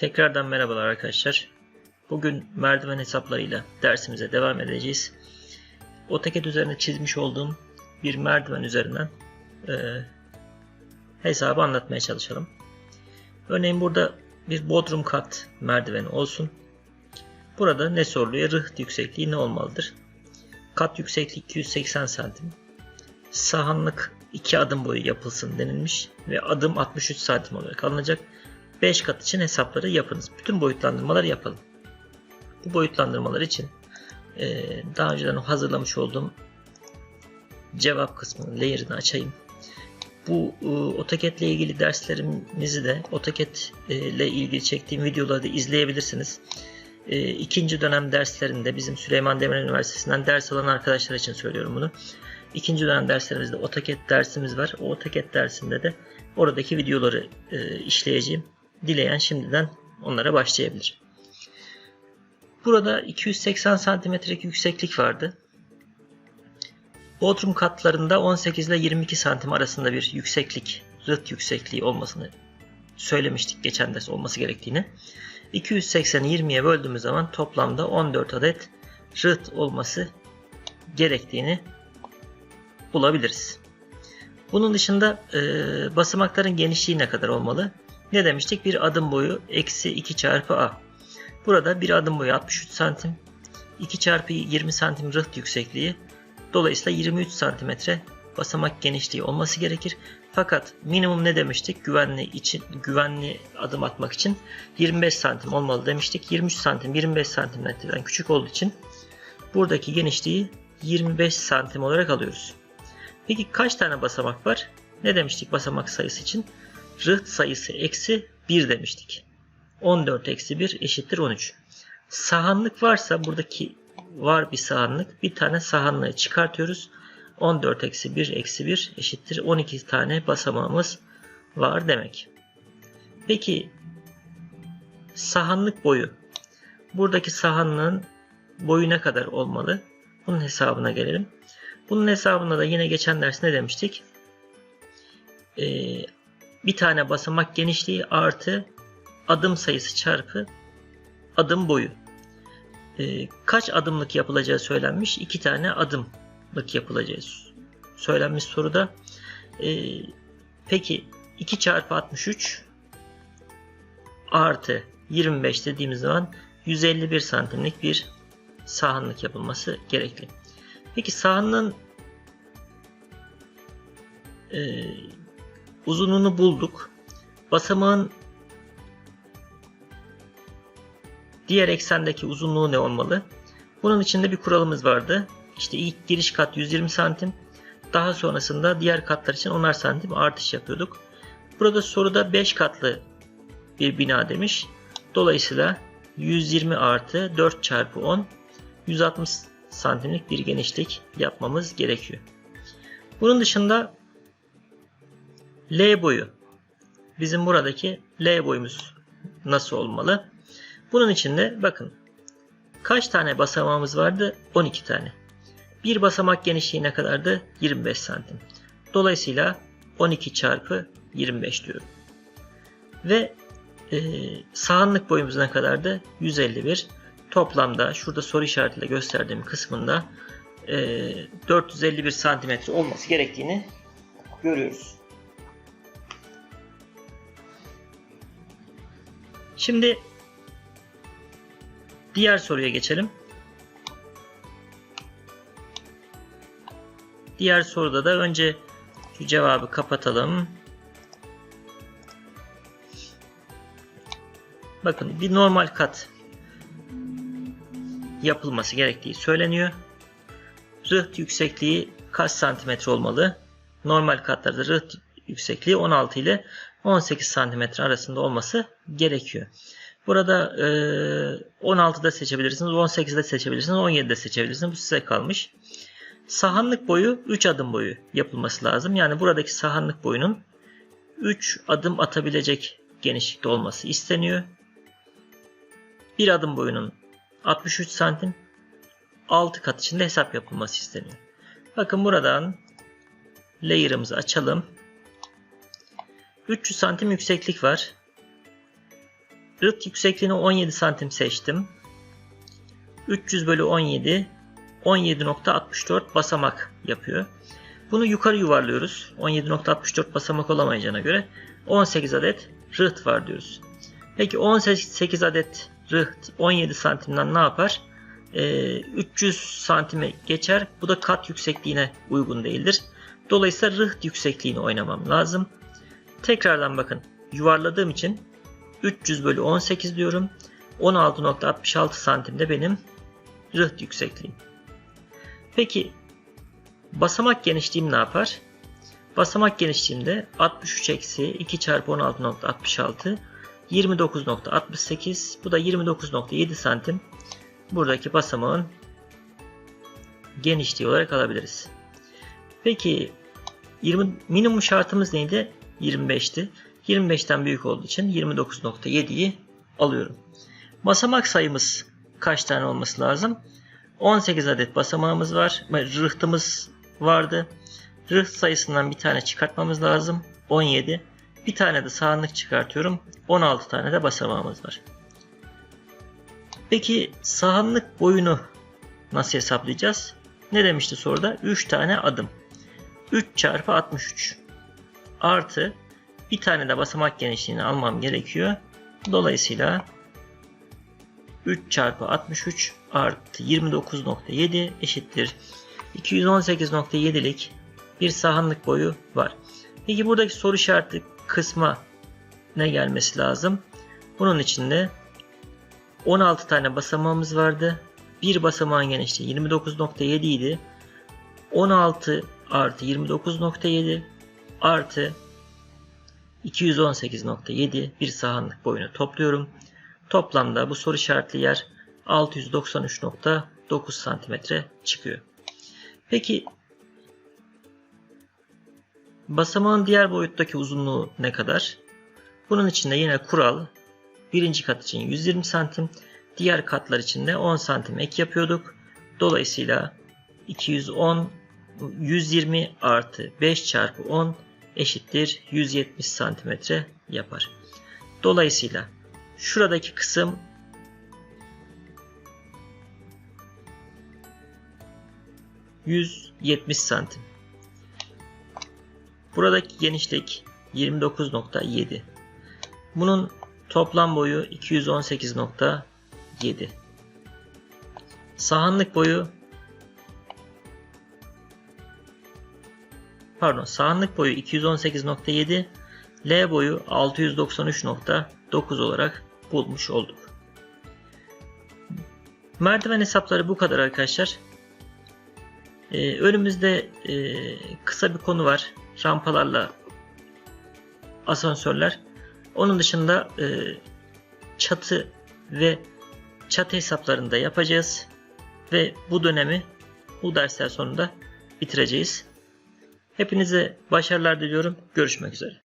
Tekrardan merhabalar arkadaşlar. Bugün merdiven hesaplarıyla dersimize devam edeceğiz. AutoCAD üzerine çizmiş olduğum bir merdiven üzerinden e, hesabı anlatmaya çalışalım. Örneğin burada bir bodrum kat merdiveni olsun. Burada ne soruluyor? Rıht yüksekliği ne olmalıdır? Kat yüksekliği 280 santim. Sahanlık 2 adım boyu yapılsın denilmiş ve adım 63 santim olarak alınacak. 5 kat için hesapları yapınız. Bütün boyutlandırmaları yapalım. Bu boyutlandırmalar için e, daha önceden hazırlamış olduğum cevap kısmını, layer'ını açayım. Bu e, AutoCAD ile ilgili derslerimizi de AutoCAD e, ile ilgili çektiğim videoları da izleyebilirsiniz. İkinci dönem derslerinde bizim Süleyman Demirel Üniversitesi'nden ders alan arkadaşlar için söylüyorum bunu. İkinci dönem derslerimizde AutoCAD dersimiz var. O AutoCAD dersinde de oradaki videoları işleyeceğim. Dileyen şimdiden onlara başlayabilir. Burada 280 santimetrelik yükseklik vardı. Bodrum katlarında 18 ile 22 santim arasında bir yükseklik, rıht yüksekliği olmasını söylemiştik geçen ders olması gerektiğini. 280'i 20'ye böldüğümüz zaman toplamda 14 adet rıht olması gerektiğini bulabiliriz. Bunun dışında e, basamakların genişliği ne kadar olmalı? Ne demiştik? Bir adım boyu eksi 2 çarpı a. Burada bir adım boyu 63 santim. 2 çarpı 20 santim rıht yüksekliği. Dolayısıyla 23 santimetre basamak genişliği olması gerekir. Fakat minimum ne demiştik? Güvenli için güvenli adım atmak için 25 santim olmalı demiştik. 23 santim 25 santimetreden küçük olduğu için buradaki genişliği 25 santim olarak alıyoruz. Peki kaç tane basamak var? Ne demiştik basamak sayısı için? Rıht sayısı eksi 1 demiştik. 14 eksi 1 eşittir 13. Sahanlık varsa buradaki var bir sahanlık. Bir tane sahanlığı çıkartıyoruz. 14 eksi 1 eksi 1 eşittir 12 tane basamağımız var demek. Peki sahanlık boyu. Buradaki sahanlığın boyu ne kadar olmalı? Bunun hesabına gelelim. Bunun hesabında da yine geçen ders ne demiştik? Ee, bir tane basamak genişliği artı adım sayısı çarpı adım boyu. Ee, kaç adımlık yapılacağı söylenmiş? İki tane adımlık yapılacağı söylenmiş soruda. Ee, peki 2 çarpı 63 artı 25 dediğimiz zaman 151 santimlik bir sahanlık yapılması gerekli. Peki sahanlığın e, uzunluğunu bulduk. Basamağın diğer eksendeki uzunluğu ne olmalı? Bunun içinde bir kuralımız vardı. İşte ilk giriş kat 120 santim. Daha sonrasında diğer katlar için 10'ar santim artış yapıyorduk. Burada soruda 5 katlı bir bina demiş. Dolayısıyla 120 artı 4 çarpı 10 160 santimlik bir genişlik yapmamız gerekiyor. Bunun dışında L boyu. Bizim buradaki L boyumuz nasıl olmalı? Bunun için de bakın kaç tane basamağımız vardı? 12 tane. Bir basamak genişliği ne kadardı? 25 santim. Dolayısıyla 12 çarpı 25 diyorum. Ve e, sahanlık boyumuz ne kadardı? 151. Toplamda şurada soru işaretiyle gösterdiğim kısmında e, 451 santimetre olması gerektiğini görüyoruz. Şimdi diğer soruya geçelim. Diğer soruda da önce şu cevabı kapatalım. Bakın bir normal kat yapılması gerektiği söyleniyor. Rıht yüksekliği kaç santimetre olmalı? Normal katlarda rıht yüksekliği 16 ile 18 santimetre arasında olması gerekiyor. Burada e, 16'da seçebilirsiniz, 18'de seçebilirsiniz, 17'de seçebilirsiniz. Bu size kalmış. Sahanlık boyu 3 adım boyu yapılması lazım. Yani buradaki sahanlık boyunun 3 adım atabilecek genişlikte olması isteniyor. Bir adım boyunun 63 santim 6 kat içinde hesap yapılması isteniyor. Bakın buradan layer'ımızı açalım. 300 santim yükseklik var. Rıht yüksekliğini 17 santim seçtim. 300 bölü 17 17.64 basamak yapıyor. Bunu yukarı yuvarlıyoruz. 17.64 basamak olamayacağına göre 18 adet rıht var diyoruz. Peki 18 adet rıht 17 santimden ne yapar? Ee, 300 santime geçer. Bu da kat yüksekliğine uygun değildir. Dolayısıyla rıht yüksekliğini oynamam lazım. Tekrardan bakın yuvarladığım için 300 bölü 18 diyorum. 16.66 santimde benim rıht yüksekliğim. Peki basamak genişliğim ne yapar? Basamak genişliğimde 63 eksi 2 çarpı 16.66 29.68 bu da 29.7 santim buradaki basamağın genişliği olarak alabiliriz. Peki 20, minimum şartımız neydi? 25'ti. 25'ten büyük olduğu için 29.7'yi alıyorum. Basamak sayımız kaç tane olması lazım? 18 adet basamağımız var. Rıhtımız vardı. Rıht sayısından bir tane çıkartmamız lazım. 17. Bir tane de sağanlık çıkartıyorum. 16 tane de basamağımız var. Peki sahanlık boyunu nasıl hesaplayacağız? Ne demişti soruda? 3 tane adım. 3 çarpı 63 artı bir tane de basamak genişliğini almam gerekiyor. Dolayısıyla 3 çarpı 63 artı 29.7 eşittir. 218.7'lik bir sahanlık boyu var. Peki buradaki soru işareti kısma ne gelmesi lazım? Bunun için de 16 tane basamağımız vardı. Bir basamağın genişliği 29.7 idi. 16 artı 29.7 artı 218.7 bir sahanlık boyunu topluyorum. Toplamda bu soru işaretli yer 693.9 santimetre çıkıyor. Peki basamağın diğer boyuttaki uzunluğu ne kadar? Bunun için de yine kural birinci kat için 120 santim, diğer katlar için de 10 santim ek yapıyorduk. Dolayısıyla 210 120 artı 5 çarpı 10 eşittir 170 santimetre yapar. Dolayısıyla şuradaki kısım ...170 santim. Buradaki genişlik 29.7. Bunun toplam boyu 218.7. Sahanlık boyu pardon sahanlık boyu 218.7 L boyu 693.9 olarak bulmuş olduk. Merdiven hesapları bu kadar arkadaşlar. Ee, önümüzde e, kısa bir konu var. Rampalarla asansörler. Onun dışında e, çatı ve çatı hesaplarını da yapacağız. Ve bu dönemi bu dersler sonunda bitireceğiz. Hepinize başarılar diliyorum. Görüşmek üzere.